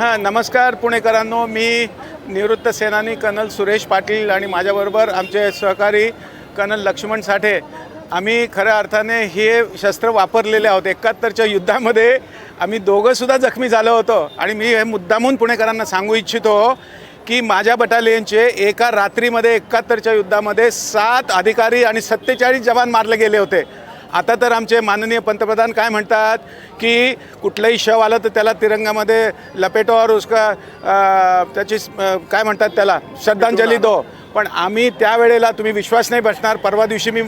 हां नमस्कार पुणेकरांनो. मी निवृत्त सेनानी कर्नल सुरेश पाटील आणि माझ्याबरोबर आमचे सहकारी कर्नल लक्ष्मण साठे. आम्ही खऱ्या अर्थाने हे शस्त्र वापरलेले आहोत. एकाहत्तरच्या युद्धामध्ये आम्ही दोघंसुद्धा जखमी झालो होतो. आणि मी हे मुद्दामहून पुणेकरांना सांगू इच्छितो की माझ्या बटालियनचे एका रात्रीमध्ये एकाहत्तरच्या युद्धामध्ये सात अधिकारी आणि सत्तेचाळीस जवान मारले गेले होते. आता तर आमचे माननीय पंतप्रधान काय म्हणतात की कुठलंही शव आलं तर त्याला तिरंगामध्ये लपेटो और उसका त्याची काय म्हणतात त्याला श्रद्धांजली दो. पण आम्ही त्यावेळेला तुम्ही विश्वास नाही बसणार. परवा दिवशी मी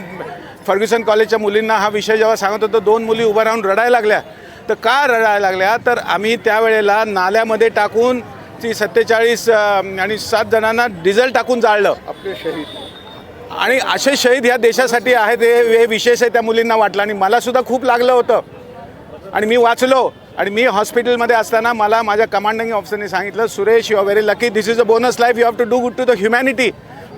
फर्ग्युसन कॉलेजच्या मुलींना हा विषय जेव्हा सांगत होतो दोन मुली उभं राहून रडायला लागल्या. तर का रडायला लागल्या? तर आम्ही त्यावेळेला नाल्यामध्ये टाकून ती सत्तेचाळीस आणि सात जणांना डिझेल टाकून जाळलं. आपले शहीद. आणि असे शहीद ह्या देशासाठी आहेत हे हे विशेष आहे त्या मुलींना वाटलं. आणि मलासुद्धा खूप लागलं होतं. आणि मी वाचलो. आणि मी हॉस्पिटलमध्ये असताना मला माझ्या कमांडिंग ऑफिसरने सांगितलं Suresh you are very lucky this is a bonus life you have to do good to the humanity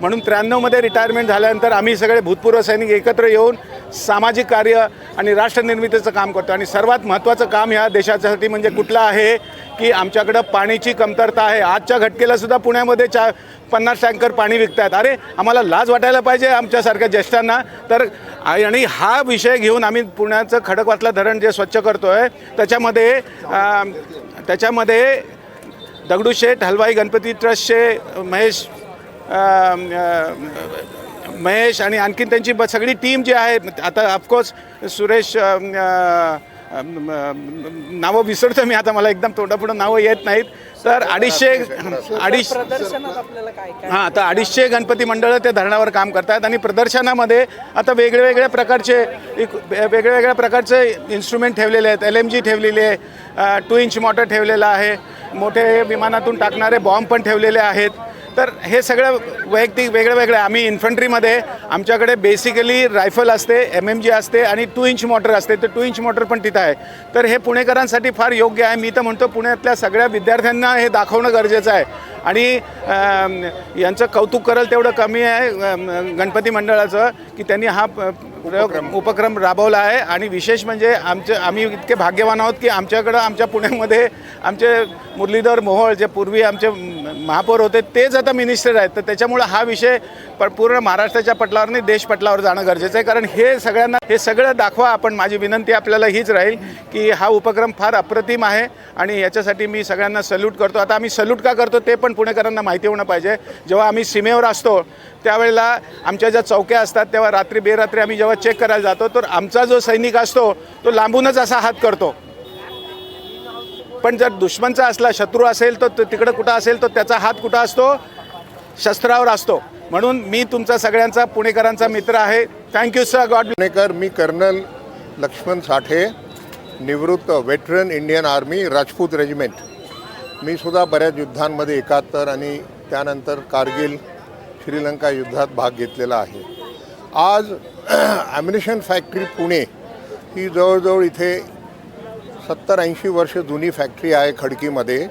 म्हणून त्र्याण्णवमध्ये रिटायरमेंट झाल्यानंतर आम्ही सगळे भूतपूर्व सैनिक एकत्र येऊन सामाजिक कार्य आणि राष्ट्रनिर्मितीचं काम करतो. आणि सर्वात महत्त्वाचं काम ह्या देशासाठी म्हणजे कुठलं आहे? की आमच्याकडं पाण्याची कमतरता आहे. आजच्या घटकेला सुद्धा पुण्यामध्ये चा पन्नास टँकर पाणी विकतात अरे आम्हाला लाज वाटायला पाहिजे आमच्यासारख्या ज्येष्ठांना. तर आणि हा विषय घेऊन आम्ही पुण्याचं खडकवासला धरण जे स्वच्छ करतो आहे त्याच्यामध्ये त्याच्यामध्ये दगडूशेठ हलवाई गणपती ट्रस्टचे महेश महेश आणि आणखीन त्यांची ब- सगळी टीम जी आहे आता ऑफकोर्स सुरेश आ, आ, नावं विसरतो मी आता मला एकदम तोंडापुढं नावं येत नाहीत. तर अडीचशे अडीच हां आता अडीचशे गणपती मंडळं ते धरणावर काम करतात आणि प्रदर्शनामध्ये आता वेगळ्या प्रकारचे एक वेगळ्या वेगळ्या प्रकारचे इन्स्ट्रुमेंट ठेवलेले आहेत. एल एम जी ठेवलेली आहे. टू इंच मोटर ठेवलेलं आहे. मोठे विमानातून टाकणारे बॉम्ब पण ठेवलेले आहेत. तर हे सगळं वैयक्तिक वेगळं वेगळं आहे. आम्ही इन्फंट्रीमध्ये आमच्याकडे बेसिकली रायफल असते एम एम जी असते आणि टू इंच मोटर असते. तर टू इंच मोटर पण तिथं आहे. तर हे पुणेकरांसाठी फार योग्य आहे. मी तर म्हणतो पुण्यातल्या सगळ्या विद्यार्थ्यांना हे दाखवणं गरजेचं आहे. आणि यांचं कौतुक करेल तेवढं कमी आहे गणपती मंडळाचं की त्यांनी हा प्रयोग उपक्रम. राबवला आहे. आणि विशेष म्हणजे आमचे आम्ही इतके भाग्यवान आहोत की आमच्याकडं आमच्या पुण्यामध्ये आमचे मुरलीधर मोहोळ जे पूर्वी आमचे महापौर होते तेच आता मिनिस्टर आहेत. तर त्याच्यामुळं हा विषय प- पूर्ण महाराष्ट्राच्या पटलावर नाही देश पटलावर जाणं गरजेचं आहे. कारण हे सगळ्यांना हे सगळं दाखवा आपण. माझी विनंती आपल्याला हीच राहील की हा उपक्रम फार अप्रतिम आहे. आणि याच्यासाठी मी सगळ्यांना सल्यूट करतो. आता आम्ही सल्यूट का करतो ते पण पुणेकरांना माहिती होणं पाहिजे. जेव्हा आम्ही सीमेवर असतो त्यावेळेला आमच्या ज्या चौक्या असतात तेव्हा रात्री बेरात्री आम्ही जेव्हा चेक करायला जातो तर आमचा जो सैनिक असतो तो लांबूनच असा हात करतो. पण जर दुश्मनचा असला शत्रू असेल तर तो तिकडं कुठं असेल तर त्याचा हात कुठं असतो? शस्त्रावर असतो. म्हणून मी तुमचा सगळ्यांचा पुणेकरांचा मित्र आहे. थँक्यू सर गॉड पुणेकर मी कर्नल लक्ष्मण साठे निवृत्त veteran Indian army Rajput regiment मी सुद्धा बऱ्याच युद्धांमध्ये एकाहत्तर आणि त्यानंतर कारगिल श्रीलंका युद्धात भाग घेतलेला आहे. आज ॲम्युनिशन फॅक्टरी पुणे ही जवळजवळ इथे सत्तर ऐंशी वर्ष जुनी फॅक्टरी आहे खडकीमध्ये.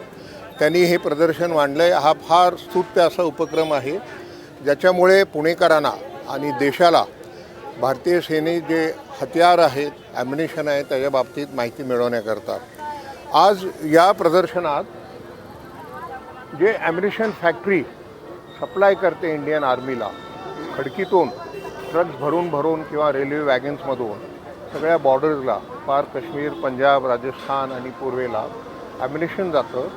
त्यांनी हे प्रदर्शन मांडलं आहे हा फार स्तुत्य असा उपक्रम आहे ज्याच्यामुळे पुणेकरांना आणि देशाला भारतीय सेने जे हत्यार आहेत ॲम्युनिशन आहे त्याच्या बाबतीत माहिती मिळवण्याकरता. आज या प्रदर्शनात जे ॲम्युनिशन फॅक्टरी सप्लाय करते इंडियन आर्मीला खडकीतून ट्रक्स भरून भरून किंवा रेल्वे वॅगन्समधून सगळ्या बॉर्डर्सला पार काश्मीर पंजाब राजस्थान आणि पूर्वेला ॲम्युनिशन जातं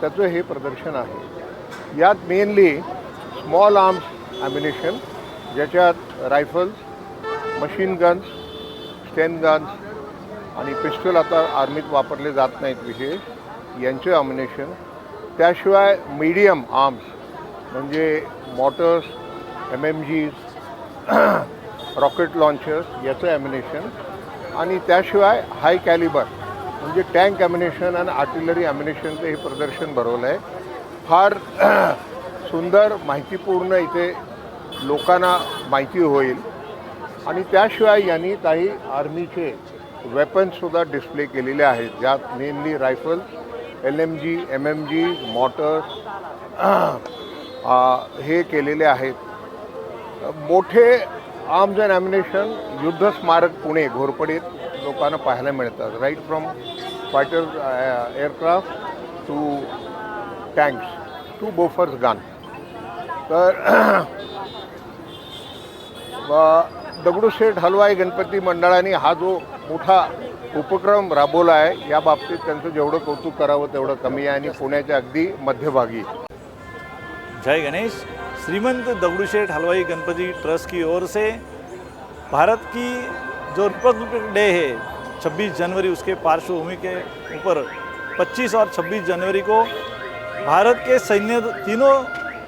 त्याचं हे प्रदर्शन आहे. यात मेनली स्मॉल आर्म्स ॲम्युनिशन ज्याच्यात rifles machine guns sten guns आणि पिस्टल आता आर्मीत वापरले जात नाहीत विशेष. यांचे अम्युनेशन त्याशिवाय मीडियम आर्म्स म्हणजे mortars M M जीज rocket launchers याचं ॲम्युनेशन आणि त्याशिवाय हाय कॅलिबर म्हणजे टँक ॲम्युनेशन आणि आर्टिलरी ॲम्युनेशनचं हे प्रदर्शन भरवलं आहे. फार सुंदर माहितीपूर्ण इथे लोकांना माहिती होईल. आणि त्याशिवाय यांनी काही आर्मीचे वेपन्ससुद्धा डिस्प्ले केलेले आहेत. ज्यात mainly rifles L M G M M G mortars हे केलेले आहेत. मोठे आर्म्स अँड ॲम्युनेशन युद्ध स्मारक पुणे घोरपडीत लोकांना पाहायला मिळतात. Right from fighter aircraft to tanks to Bofors gun तर दगडूशेठ हलवाई गणपती मंडळाने हा जो मोठा उपक्रम राबवला आहे. या बाबतीत त्यांचं जेवढं कौतुक करावं तेवढं कमी आहे आणि पुण्याच्या अगदी मध्यभागी. जय गणेश. श्रीमंत दगड़ूशेठ हलवाई गणपति ट्रस्ट की ओर से भारत की जो रिपब्लिक डे है 26 जनवरी उसके पार्श्वभूमि के ऊपर 25 और 26 जनवरी को भारत के सैन्य तीनों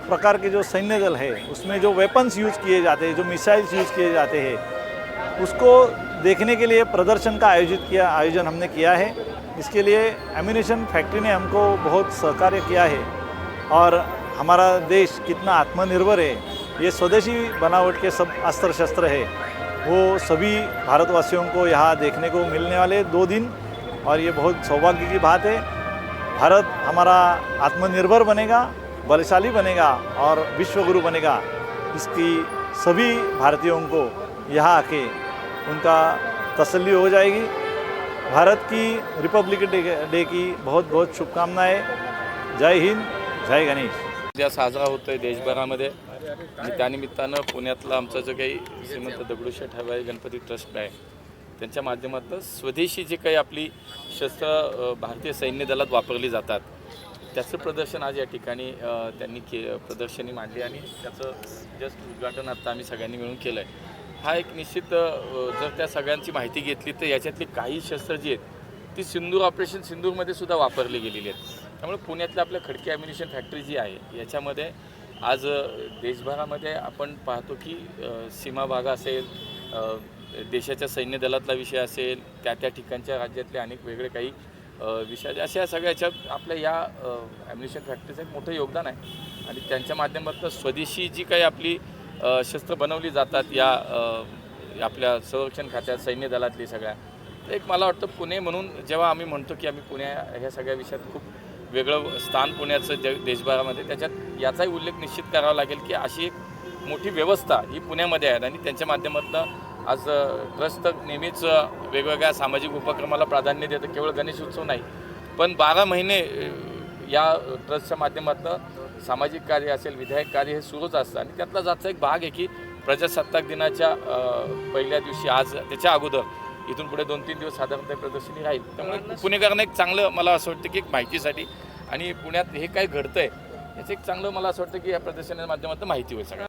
प्रकार के जो सैन्य दल है उसमें जो वेपन्स यूज़ किए जाते हैं जो मिसाइल्स यूज़ किए जाते हैं उसको देखने के लिए प्रदर्शन का आयोजित किया, आयोजन हमने किया है। इसके लिए एम्यूनेशन फैक्ट्री ने हमको बहुत सहकार्य किया है। और हमारा देश कितना आत्मनिर्भर है, ये स्वदेशी बनावट के सब अस्त्र शस्त्र है। वो सभी भारतवासियों को यहाँ देखने को मिलने वाले दो दिन, और ये बहुत सौभाग्य की बात है। भारत हमारा आत्मनिर्भर बनेगा, बलशाली बनेगा और विश्वगुरु बनेगा। इसकी सभी भारतीयों को यहाँ आके उनका तसल्ली हो जाएगी। भारत की रिपब्लिक डे डे की बहुत बहुत शुभकामनाएं। जय हिंद जय गणेश। उद्या साजरा होतो आहे देशभरामध्ये आणि त्यानिमित्तानं पुण्यातलं आमचं जे काही श्रीमंत दगडूशेठ हवाई गणपती ट्रस्ट आहे त्यांच्या माध्यमातून स्वदेशी जी काही आपली शस्त्र भारतीय सैन्य दलात वापरली जातात त्याचं प्रदर्शन आज या ठिकाणी त्यांनी के प्रदर्शनी मांडली आणि त्याचं जस्ट उद्घाटन आता आम्ही सगळ्यांनी मिळून केलं आहे हा एक निश्चित जर त्या सगळ्यांची माहिती घेतली तर याच्यातली काही शस्त्र जी आहेत ती सिंदूर ऑपरेशन सिंदूरमध्ये सुद्धा वापरली गेलेली आहेत. त्यामुळे पुण्यातल्या आपल्या खडकी ॲम्युनिशन फॅक्टरी जी आहे याच्यामध्ये आज देशभरामध्ये आपण पाहतो की सीमा भाग असेल देशाच्या सैन्य दलातला विषय असेल त्या त्या ठिकाणच्या राज्यातले अनेक वेगळे काही विषय अशा सगळ्या याच्यात आपल्या या ॲम्युनिशन फॅक्टरीचं एक मोठं योगदान आहे. आणि त्यांच्या माध्यमातून स्वदेशी जी काही आपली शस्त्र बनवली जातात या आपल्या संरक्षण खात्यात सैन्य दलातली सगळ्या. तर एक मला वाटतं पुणे म्हणून जेव्हा आम्ही म्हणतो की आम्ही पुण्या ह्या सगळ्या विषयात खूप वेगळं स्थान पुण्याचं जग देशभरामध्ये त्याच्यात याचाही उल्लेख निश्चित करावा लागेल की अशी एक मोठी व्यवस्था ही पुण्यामध्ये आहे आणि त्यांच्या माध्यमातून आज ट्रस्ट तर नेहमीच वेगवेगळ्या सामाजिक उपक्रमाला प्राधान्य देतं केवळ गणेश उत्सव नाही. पण बारा महिने या ट्रस्टच्या माध्यमातून सामाजिक कार्य असेल विधायक कार्य हे सुरूच असतं. आणि त्यातला आजचा एक भाग आहे की प्रजासत्ताक दिनाच्या पहिल्या दिवशी आज त्याच्या अगोदर इथून पुढे दोन तीन दिवस साधारणतः प्रदर्शनी राहील. त्यामुळे पुणेकरांना एक चांगलं मला असं वाटतं की एक माहितीसाठी आणि पुण्यात हे काय घडतंय याचं एक चांगलं मला असं वाटतं की या प्रदर्शनाच्या माध्यमातून माहिती होईल सगळ्यांना.